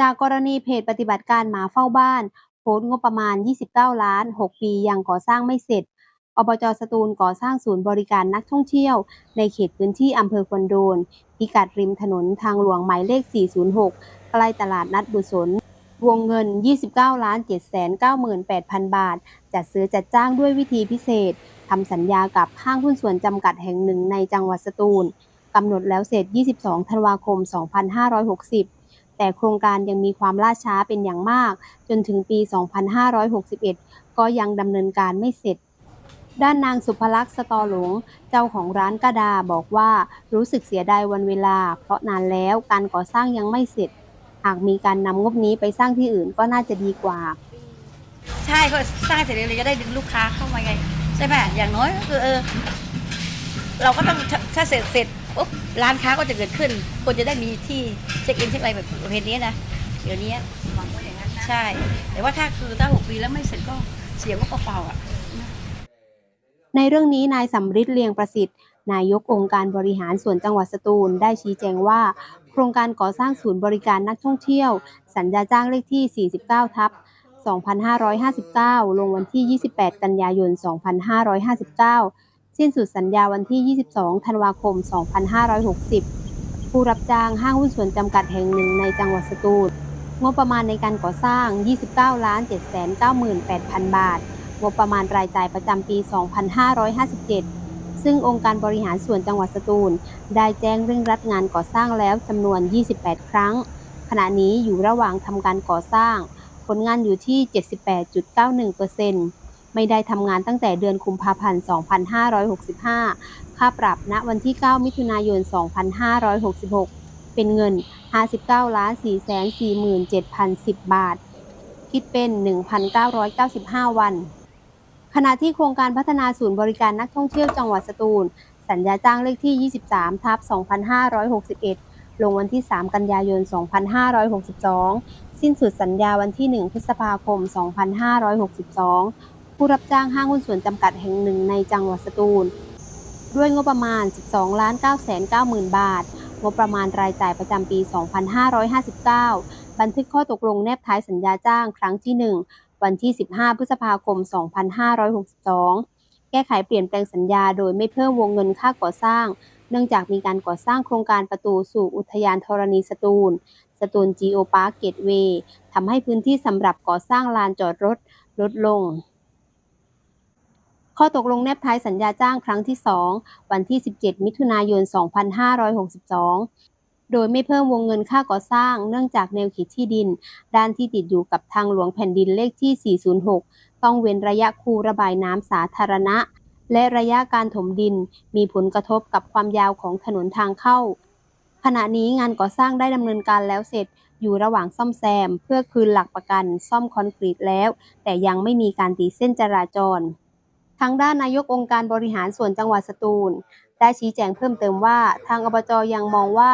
จากกรณีเพจปฏิบัติการหมาเฝ้าบ้าน โพสงบประมาณ 29 ล้าน 6 ปียังก่อสร้างไม่เสร็จ อบจสตูลก่อสร้างศูนย์บริการนักท่องเที่ยว ในเขตพื้นที่อำเภอควนโดน พิกัดริมถนนทางหลวงหมายเลข 406 ใกล้ตลาดนัดบุษนวงเงิน 29ล้าน798,000 บาท จัดซื้อจัดจ้างด้วยวิธีพิเศษ ทำสัญญากับห้างหุ้นส่วนจำกัดแห่งหนึ่งในจังหวัดสตูล กำหนดแล้วเสร็จ 22 ธันวาคม 2560 แต่โครงการยังมีความล่าช้าเป็นอย่างมาก จนถึงปี 2561 ก็ยังดำเนินการไม่เสร็จ ด้านนางสุภลักษณ์สตอหลง เจ้าของร้านกระดาบอกว่ารู้สึกเสียดายวันเวลา เพราะนานแล้วการก่อสร้างยังไม่เสร็จ หากมีการนำงบนี้ไปสร้างที่อื่นก็น่าจะดีกว่า ใช่ก็สร้างเสร็จเลยจะได้ดึงลูกค้าเข้ามาไง ใช่ไหมอย่างน้อยก็คือเออเราก็ต้องถ้าถ้าเสร็จเสร็จ ปุ๊บร้านค้าก็จะเกิดขึ้น คนจะได้มีที่เช็คอินเช็คอะไรแบบประเภทนี้นะเดี๋ยวนี้หวังว่าอย่างนั้นใช่ แต่ว่าถ้าคือถ้าหกปีแล้วไม่เสร็จก็เสียก็เปล่าๆอะ ในเรื่องนี้นายสำริดเลียงประสิทธิ์ นายกองค์การบริหารส่วนจังหวัดสตูลได้ชี้แจงว่า โครงการก่อสร้างศูนย์บริการนักท่องเที่ยว สัญญาจ้างเลขที่ 49 ทับ 2559 ลงวันที่ 28 กันยายน 2559 สิ้นสุดสัญญาวันที่ 22 ธันวาคม 2560 ผู้รับจ้างห้างหุ้นส่วนจำกัดแห่งหนึ่งในจังหวัดสตูล งบประมาณในการก่อสร้าง 29ล้าน798,000 บาท งบประมาณรายจ่ายประจำปี 2557 ซึ่งองค์การบริหารส่วนจังหวัดสตูล ได้แจ้งเร่งรัดงานก่อสร้างแล้วจำนวน 28 ครั้ง ขณะนี้อยู่ระหว่างทำการก่อสร้าง ผลงานอยู่ที่ 78.91% ไม่ได้ทำงานตั้งแต่เดือนกุมภาพันธ์ 2565 ค่าปรับณวันที่ 9 มิถุนายน 2566 เป็นเงิน 59ล้าน447,010 บาท คิดเป็น 1,995 วัน ขณะที่โครงการพัฒนาศูนย์บริการนักท่องเที่ยวจังหวัดสตูล สัญญาจ้างเลขที่ 23 ทับ 2561 ลงวันที่ 3 กันยายน 2562 สิ้นสุดสัญญาวันที่ 1 พฤษภาคม 2562 ผู้รับจ้างห้างหุ้นส่วนจำกัดแห่งหนึ่งในจังหวัดสตูล ด้วยงบประมาณ 12 ล้าน990,000 บาท งบประมาณรายจ่ายประจำปี 2559 บันทึกข้อตกลงแนบท้ายสัญญาจ้างครั้งที่ 1 วันที่ 15 พฤษภาคม 2562 แก้ไขเปลี่ยนแปลงสัญญาโดยไม่เพิ่มวงเงินค่าก่อสร้าง เนื่องจากมีการก่อสร้างโครงการประตูสู่อุทยานธรณีสตูล สตูลจีโอพาร์คเกตเวย์ทำให้พื้นที่สำหรับก่อสร้างลานจอดรถลดลง ข้อตกลงแนบท้ายสัญญาจ้างครั้งที่ 2 วันที่ 17 มิถุนายน 2562 โดยไม่เพิ่มวงเงินค่าก่อสร้าง เนื่องจากแนวเขตที่ดิน ด้านที่ติดอยู่กับทางหลวงแผ่นดินเลขที่ 406 ต้องเว้นระยะคูระบายน้ำสาธารณะ และระยะการถมดิน มีผลกระทบกับความยาวของถนนทางเข้า ขณะนี้งานก่อสร้างได้ดำเนินการแล้วเสร็จอยู่ระหว่างซ่อมแซม เพื่อคืนหลักประกัน ซ่อมคอนกรีตแล้ว แต่ยังไม่มีการตีเส้นจราจรางด้านนายกองค์การบริหารส่วนจังหวัดสตูล ได้ชี้แจงเพิ่มเติมว่า ทางอบจยังมองว่า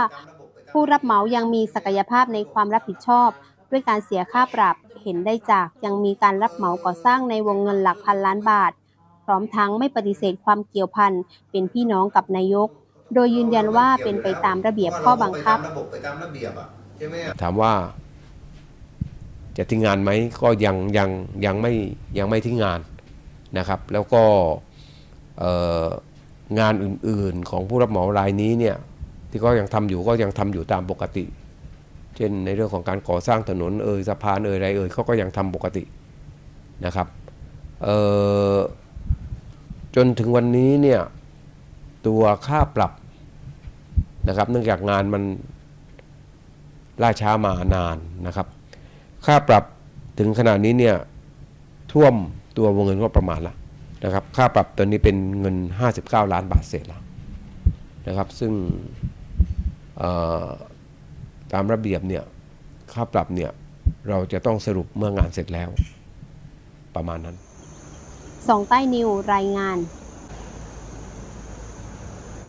ผู้รับเหมายังมีศักยภาพในความรับผิดชอบ ด้วยการเสียค่าปรับเห็นได้จากยังมีการรับเหมาก่อสร้างในวงเงินหลักพันล้านบาท พร้อมทั้งไม่ปฏิเสธความเกี่ยวพันเป็นพี่น้องกับนายก โดยยืนยันว่าเป็นไปตามระเบียบข้อบังคับ ถามว่าจะทิ้งงานไหมก็ยังยังยังไม่ยังไม่ทิ้งงาน นะครับแล้วก็งานอื่นๆของผู้รับเหมารายนี้เนี่ยที่ก็ยังทำอยู่ก็ยังทำอยู่ตามปกติ เช่นในเรื่องของการก่อสร้างถนนเอ่ยสะพานเอ่ยอะไรเอ่ยเขาก็ยังทำปกตินะครับจนถึงวันนี้เนี่ยตัวค่าปรับนะครับ เนื่องจากงานมันล่าช้ามานานนะครับ ค่าปรับถึงขนาดนี้เนี่ยท่วม ตัววงเงินก็ประมาณละนะครับค่าปรับตอนนี้เป็นเงิน 59 ล้านบาทเศษแล้วนะครับซึ่งตามระเบียบเนี่ยค่าปรับเนี่ยเราจะต้องสรุปเมื่องานเสร็จแล้ว ประมาณนั้นสองใต้นิวรายงาน